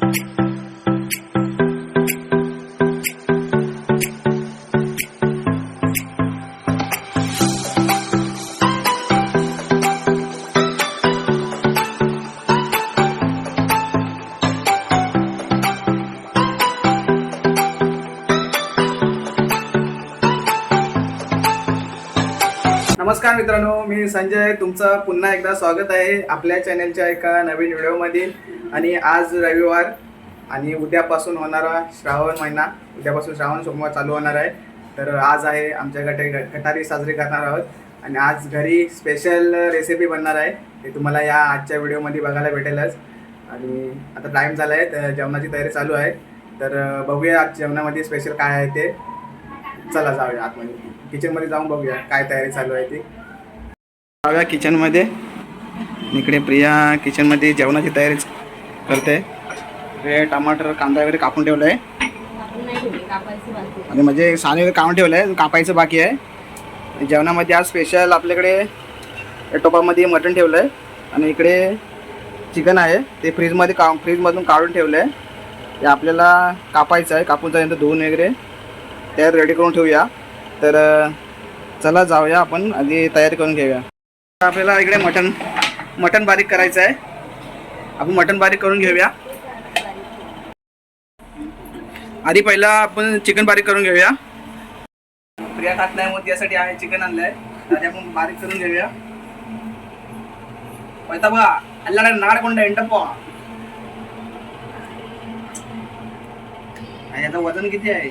Thank you. मित्रांनो मी संजय. तुमचं पुन्हा एकदा स्वागत आहे आपल्या चॅनलच्या एका नवीन व्हिडिओमध्ये आणि आज रविवार आणि उद्यापासून होणारा श्रावण महिना. उद्यापासून श्रावण सोमवार चालू होणार आहे. तर आज आहे आमच्या गटे गटारी साजरी करणार आहोत. आणि आज घरी स्पेशल रेसिपी बनणार आहे. ते तुम्हाला या आजच्या व्हिडिओमध्ये बघायला भेटेलच. आणि आता टाईम झाला आहे तर जेवणाची तयारी चालू आहे. तर बघूया आज जेवणामध्ये स्पेशल काय आहे ते. चला जाऊया आतमध्ये. किचनमध्ये जाऊन बघूया काय तयारी चालू आहे ती. जाऊया किचनमध्ये इकडे प्रिया किचनमध्ये जेवणाची तयारी करते. हे टमाटर कांदा वगैरे कापून ठेवलं आहे आणि म्हणजे साने वगैरे कापून ठेवलं आहे कापायचं बाकी आहे. जेवणामध्ये आज स्पेशल आपल्याकडे या टोपामध्ये मटण ठेवलं आहे आणि इकडे चिकन आहे. ते फ्रीजमध्ये का फ्रीजमधून काढून ठेवलं आहे ते आपल्याला कापायचं आहे. कापून जाईल धुवून वगैरे तयार रेडी करून ठेवूया. तर चला जाऊया आपण. आधी तयारी करून घेऊया. आपल्याला इकडे मटण मटण बारीक करायचं आहे. आपण मटण बारीक करून घेऊया. आधी पहिला आपण चिकन बारीक करून घेऊया. प्रिया खात नाही मग त्यासाठी आहे चिकन आणलं आहे आधी आपण बारीक करून घेऊया. पैता बघा अल्लाकडे नाड कोणता एंटप्पा आणि याचं वजन किती आहे?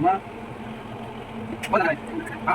मग? हा? हा,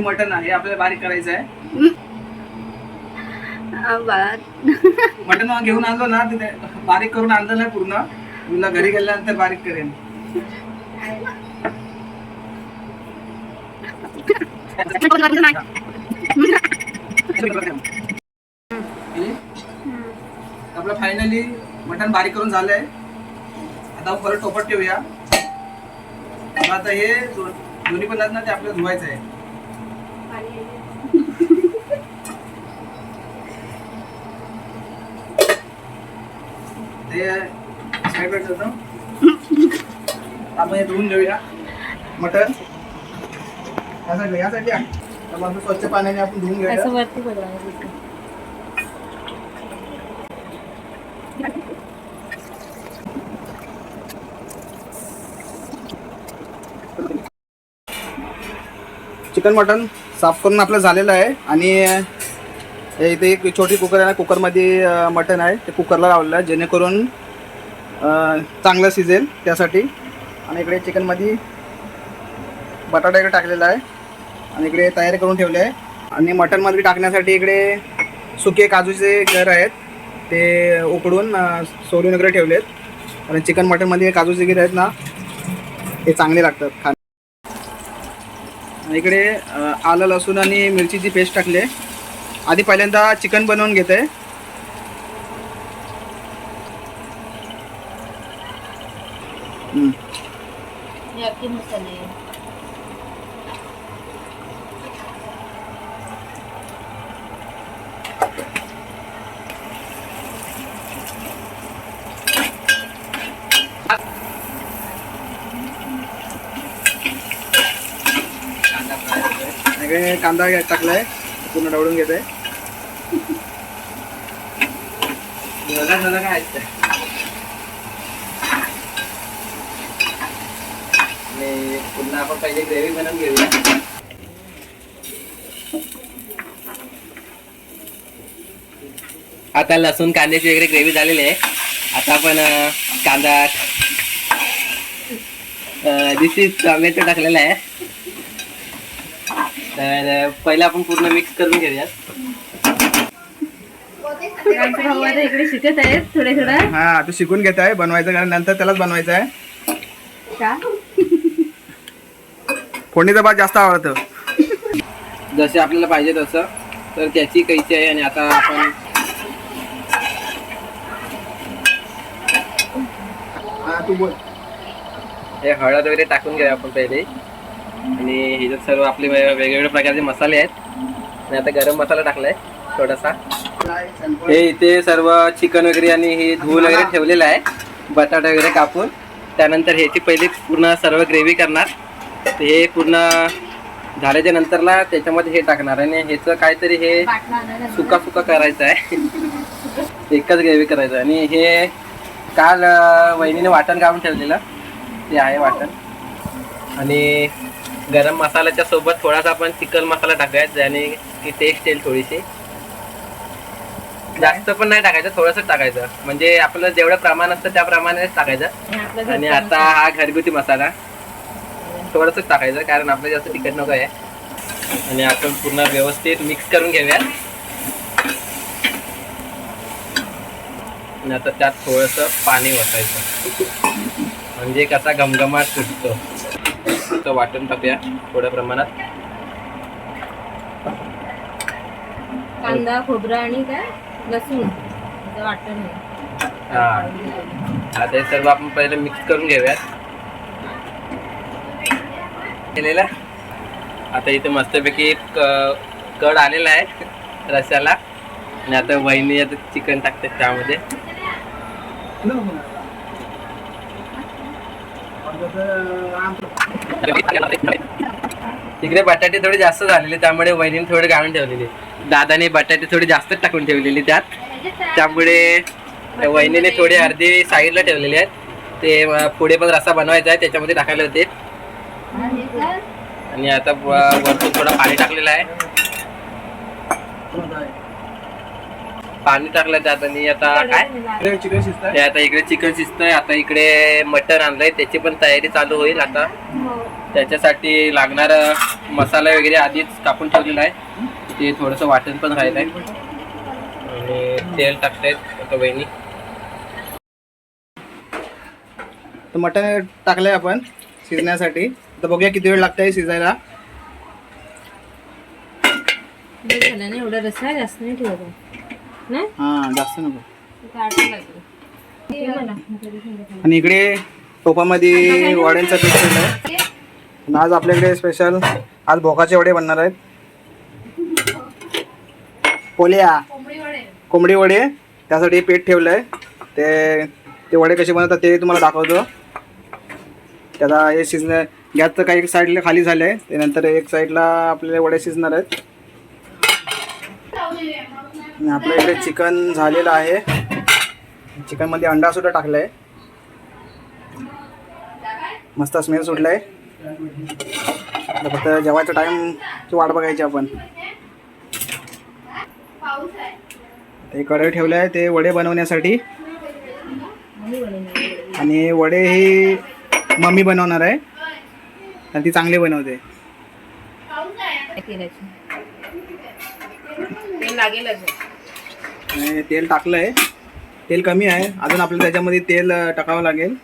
मटन आहे आपल्याला बारीक करायचं आहे मटन घेऊन आणलो ना तिथे बारीक करून आणलं नाही पूर्ण. तुला घरी गेल्यानंतर बारीक करेन. आपलं फायनली मटण बारीक करून झालंय. आता परत टोपट ठेवूया. आता आता हे दोन्ही पण ना ते आपल्याला धुवायचं आहे. ते साईडवर आपण हे धुवून घेऊया. मटण. यासाठी यासाठी स्वच्छ पाण्याने आपण धुवून घेऊया. चिकन मटन साफ करून आपलं झालेलं आहे. आणि इथे एक छोटी कुकर आहे ना कुकरमध्ये मटण आहे. ते कुकरला लावलेलं आहे जेणेकरून चांगलं शिजेल त्यासाठी. आणि इकडे चिकनमध्ये बटाटा इकडे टाकलेला आहे. आणि इकडे तयारी करून ठेवले आहे. आणि मटनमध्ये टाकण्यासाठी इकडे सुके काजूचे घर आहेत. ते उकडून सोलून वगैरे आहेत आणि चिकन मटनमध्ये काजूचे गिर आहेत ना ते चांगले लागतात खा इकडे आलं लसूण आणि मिरचीची पेस्ट टाकली आहे. आधी पहिल्यांदा चिकन बनवून घेते. मसाले आणि इकडे कांदा घ्या- टाकलाय. पूर्ण डवळून घेते पुन्हा आपण पहिले ग्रेव्ही बनवून घेऊया. आता लसूण कांद्याची वगैरे ग्रेव्ही झालेली आहे. आता आपण कांदा दिस इज टोमॅटो टाकलेला आहे. तर पहिला आपण पूर्ण मिक्स करून घेऊया आमचे भाऊ आता इकडे शिकत आहेत थोडे थोडं. हा आता शिकून घेत आहे. बनवायचं कारण नंतर त्यालाच बनवायचं आहे. का? फोडणीचा भात जास्त आवडतं. जसे आपल्याला पाहिजे तसं तर त्याची कैची आहे आणि आता आपण हा तू बोल. हे हळद वगैरे टाकून घेऊया आपण पहिले. आणि ह्याच्यात सर्व आपले वेगवेगळ्या प्रकारचे मसाले आहेत. आणि आता गरम मसाला टाकलाय थोडासा. हे इथे सर्व चिकन वगैरे आणि हे धुवून वगैरे ठेवलेलं आहे. बटाटा वगैरे कापून. त्यानंतर ह्याची पहिली पूर्ण सर्व ग्रेव्ही करणार. हे पूर्ण झाल्याच्या नंतरला त्याच्यामध्ये हे टाकणार. आणि ह्याचं काहीतरी हे सुका सुका करायचं आहे. एकच ग्रेव्ही करायचं आणि हे काल वहिनीने वाटण काढून ठेवलेलं. ते आहे वाटण. आणि गरम मसाल्याच्या सोबत थोडासा आपण चिकन मसाला टाकायचा ज्याने की टेस्ट येईल थोडीशी. जास्त पण नाही टाकायचं थोडंसं टाकायचं. म्हणजे आपलं जेवढं प्रमाण असतं त्या प्रमाणेच टाकायचं. आणि आता हा घरगुती मसाला. थोडंसंच टाकायचं कारण आपल्याला जास्त तिखट नको आहे. आणि आपण पूर्ण व्यवस्थित मिक्स करून घेऊया. आणि आता त्यात थोडंसं पाणी ओतायचं म्हणजे कसा घमघमाट सुटतो तो वाटून टाकूया थोड्या प्रमाणात. कांदा खोबरं आणि काय? लसूण. वाटण आहे. हा. आता हे सर्व आपण पहिले मिक्स करून घेऊयात. केलेलं? आता इथे मस्तपैकी क- कड आलेला आहे रस्याला. आणि आता वहिनी आता चिकन टाकते त्यामध्ये. तिकडे बटाटे थोडे जास्त झालेले त्यामुळे वहिनीने थोडे गाळून ठेवलेले. दादाने बटाटे थोडे जास्त टाकून ठेवलेले त्यात. त्यामुळे वहिनीने थोडे अर्धे साईडला ठेवलेले आहेत. ते पुढे पण रस्सा बनवायचा आहे त्याच्यामध्ये टाकायला होते. आणि आता वरतून थोडं पाणी टाकलेलं आहे. पाणी टाकलं त्यात आणि आता काय? चिकन शिजत हे आता इकडे चिकन शिजतंय आता इकडे मटण आणलंय त्याची पण तयारी चालू होईल आता. त्याच्यासाठी लागणार मसाला वगैरे आधीच कापून ठेवलेला आहे. ते थोडंसं वाटण पण राहिलं आहे आणि तेल टाकतायत आता वहिनी. तर मटण टाकलंय आपण शिजण्यासाठी. तर बघूया किती वेळ लागतंय शिजायला. एवढा रस्सा जास्त नाही हा जास्त नको. आणि इकडे टोपामध्ये वड्यांचा पीठ ठेवलं आहे. आणि आज आपल्याकडे स्पेशल आज भोकाचे वडे बनणार आहेत. पोलिया कोंबडी वडे. त्यासाठी पीठ ठेवलं आहे ते ते वडे कसे बनवतात ते तुम्हाला दाखवतो. त्याला हे शिजणं गॅसचं काही साईडला खाली झालं आहे ते नंतर एक साईडला आपले वडे शिजणार आहेत. आणि आपल्या इकडे चिकन झालेलं आहे. चिकनमध्ये अंडा सुद्धा टाकला आहे मस्त स्मेल सुटलाय. आहे फक्त जेवायचा टाइमची वाट बघायची आपण. ते कढई ठेवलं आहे ते वडे बनवण्यासाठी. आणि वडे ही मम्मी बनवणार आहे. आणि ती चांगली बनवते. लागेलच. तेल टाकलं आहे तेल कमी आहे. अजून आपल्याला त्याच्यामध्ये तेल टाकावं लागेल.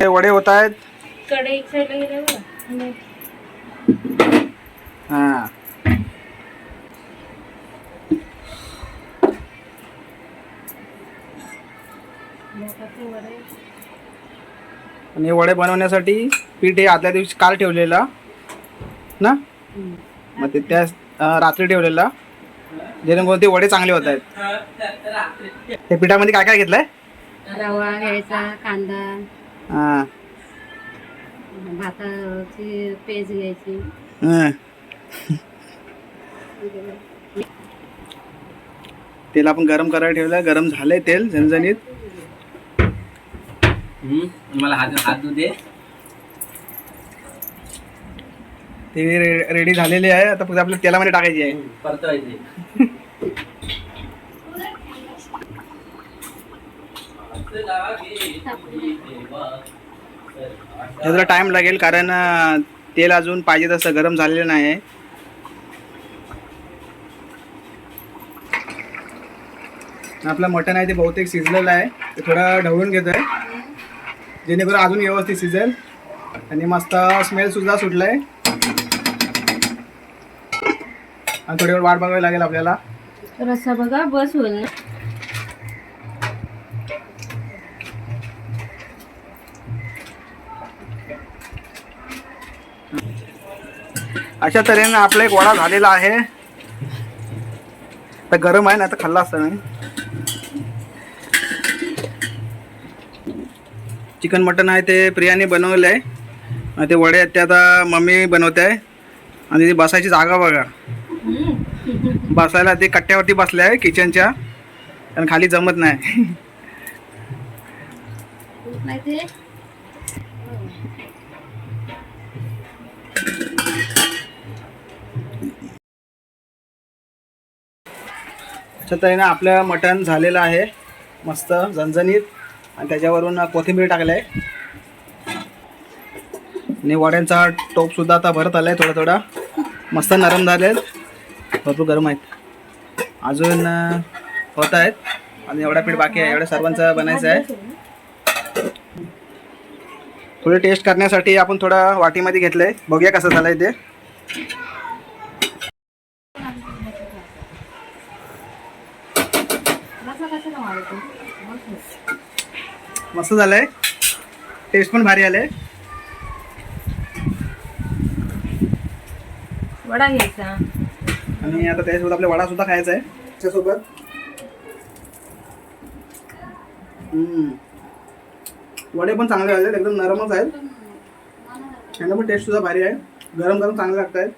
ते वडे होत आहेत. हां. आणि वडे बनवण्यासाठी पीठ हे आदल्या दिवशी काल ठेवलेला. ना? मग ते त्या रात्री ठेवलेला. जेणेकरून ते वडे चांगले होत आहेत. ते पिठामध्ये काय काय घेतलंय? रवा घ्यायचा कांदा. हां. भाताची पेज घ्यायची. तेल आपण गरम करायला ठेवलं गरम झालंय तेल झणझणीत. हम्म, मला हात हात दे. ते रे- रेडी झालेले आहे. आता फक्त आपल्या तेलामध्ये टाकायची आहे. परतवायचे जरा टाइम लागेल कारण तेल अजून पाहिजे तसं गरम झालेलं नाही आहे आपलं मटण आहे ते बहुतेक शिजलेलं आहे. ते थोडं ढवळून घेत आहे जेणेकरून अजून व्यवस्थित शिजेल. आणि मस्त स्मेल सुद्धा सुटलाय. आणि थोडी वाट बघावी लागेल आपल्याला. रस्सा बघा बस होईल ना. अशा तऱ्हेनं आपला एक वडा झालेला आहे. तर गरम आहे ना तर खाल्ला असता नाही चिकन मटन आहे ते प्रियाने बनवलं आहे ते वडे आहेत ते आता मम्मी बनवते. आहे आणि ती बसायची जागा बघा. बसायला ते कट्ट्यावरती बसले आहे किचनच्या आणि खाली जमत नाही. अच्छा तरी ना आपलं मटण झालेलं आहे. मस्त झणझणीत. आणि त्याच्यावरून कोथिंबीर टाकलं आहे. आणि वड्यांचा टोपसुद्धा आता भरत आला आहे थोडा थोडा. मस्त नरम झाले भरपूर गरम आहेत. अजून होत आहेत. आणि एवढा पीठ बाकी आहे. एवढ्या सर्वांचं बनायचं आहे. थोडी टेस्ट करण्यासाठी आपण थोडा वाटीमध्ये घेतलं आहे बघूया कसं झालं आहे ते. मस्त झालंय. टेस्ट पण भारी आलंय. वडा घ्यायचा. आणि आता त्याच्यासोबत आपल्या वडा सुद्धा खायचा आहे. त्याच्यासोबत? वडे पण चांगले आहेत एकदम नरमच आहेत. त्यांना पण टेस्ट सुद्धा भारी आहे. गरम गरम चांगले लागत आहेत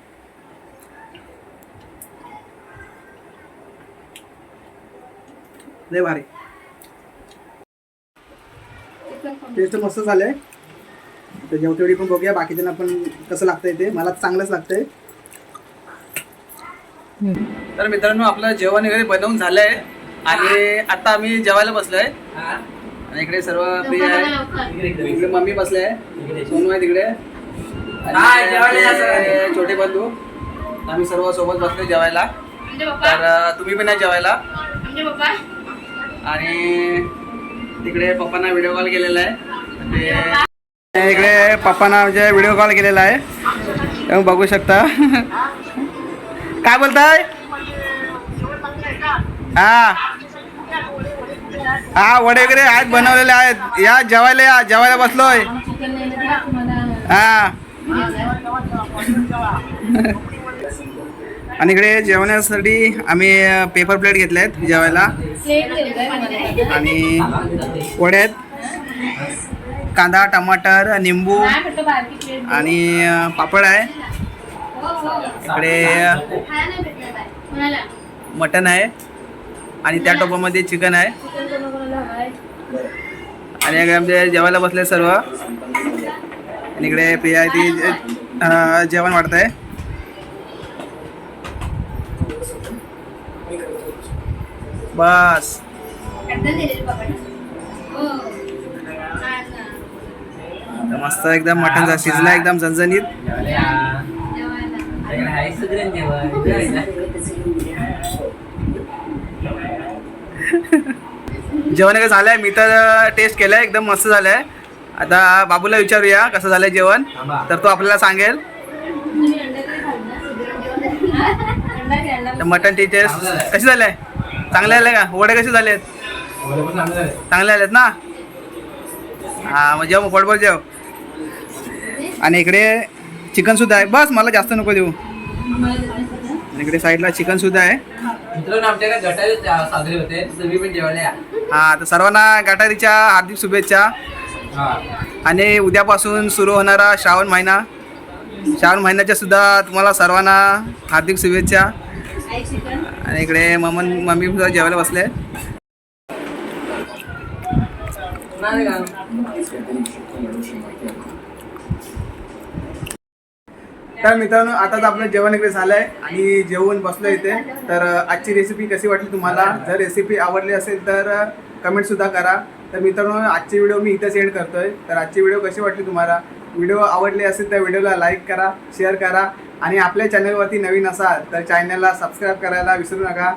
लय भारी. टेस्ट मस्त झालंय. तर जेवतेवढी पण बघूया बाकीच्यांना पण कसं लागतंय ते. मला चांगलंच लागतंय. तर मित्रांनो आपलं जेवण वगैरे बनवून झालंय. आणि आता आम्ही जेवायला बसलोय. आणि इकडे सर्व प्रिय आहे. इकडे मम्मी बसले आहे. सोनू आहे तिकडे. आणि छोटे बंधू. आम्ही सर्व सोबत बसलोय जेवायला. तर तुम्ही पण आहे जेवायला. आणि तिकडे पप्पांना व्हिडिओ कॉल केलेला आहे. ते इकडे पप्पांना म्हणजे व्हिडिओ कॉल केलेला आहे. बघू शकता. काय बोलताय? हा. हा वडे वगैरे आहेत बनवलेले आहेत. या जेवायला या जेवायला बसलोय. हा. आणि इकडे जेवण्यासाठी आम्ही पेपर प्लेट घेतले आहेत जेवायला. आणि वडे आहेत. कांदा टमाटर निंबू आणि पापड आहे. इकडे मटन आहे आणि त्या टोपामध्ये चिकन आहे. आणि आमचे जेवायला बसले सर्व. आणि इकडे प्रिया आहे ती जेवण वाढत आहे बस. मस्त एकदम मटन शिजला एकदम झणझणीत. जेवण वगैरे झालंय? मी तर टेस्ट केलंय एकदम मस्त झालंय. आता बाबूला विचारूया कसं झालंय जेवण. तर तो आपल्याला सांगेल. तुम्ही अंडा तरी खाल ना अंडा घ्या अंडा तर मटनची टेस्ट कशी झालंय? चांगले आले का? वडे कसे झालेत? चांगले आलेत ना? हा मग जेव पोटभर जेव. आणि इकडे चिकन सुद्धा आहे. बस मला जास्त नको देऊ. आणि इकडे साईडला चिकन सुद्धा आहे. मित्रांनो आमच्याकडे गटारी साजरे होते. तुम्ही पण जेवायला या. हा तर सर्वांना गटारीच्या हार्दिक शुभेच्छा. हा. आणि उद्यापासून सुरू होणारा श्रावण महिना. श्रावण महिन्याच्या सुद्धा तुम्हाला सर्वांना हार्दिक शुभेच्छा. आणि इकडे ममन मम्मी सुद्धा जेवायला बसले. तर मित्रांनो आता तर आपलं जेवण इकडे झालंय आणि जेवून बसलो इथे. तर आजची रेसिपी कशी वाटली तुम्हाला? जर रेसिपी आवडली असेल तर कमेंट सुद्धा करा. तर मित्रांनो आजची व्हिडिओ मी इथं सेंड करतोय. तर आजची व्हिडिओ कशी वाटली तुम्हाला? व्हिडिओ आवडले असेल तर व्हिडिओला लाईक करा शेअर करा. आणि आपल्या चॅनलवरती नवीन असाल तर चॅनलला सबस्क्राईब करायला विसरू नका.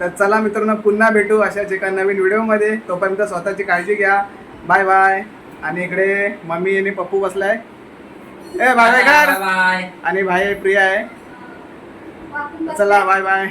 तर चला मित्रांनो पुन्हा भेटू अशाच एका नवीन व्हिडिओमध्ये तोपर्यंत स्वतःची काळजी घ्या. बाय बाय आणि इकडे मम्मी आणि पप्पू बसलाय. ए बाय बाय कर बाय आणि भाई प्रिया आहे. चला बाय बाय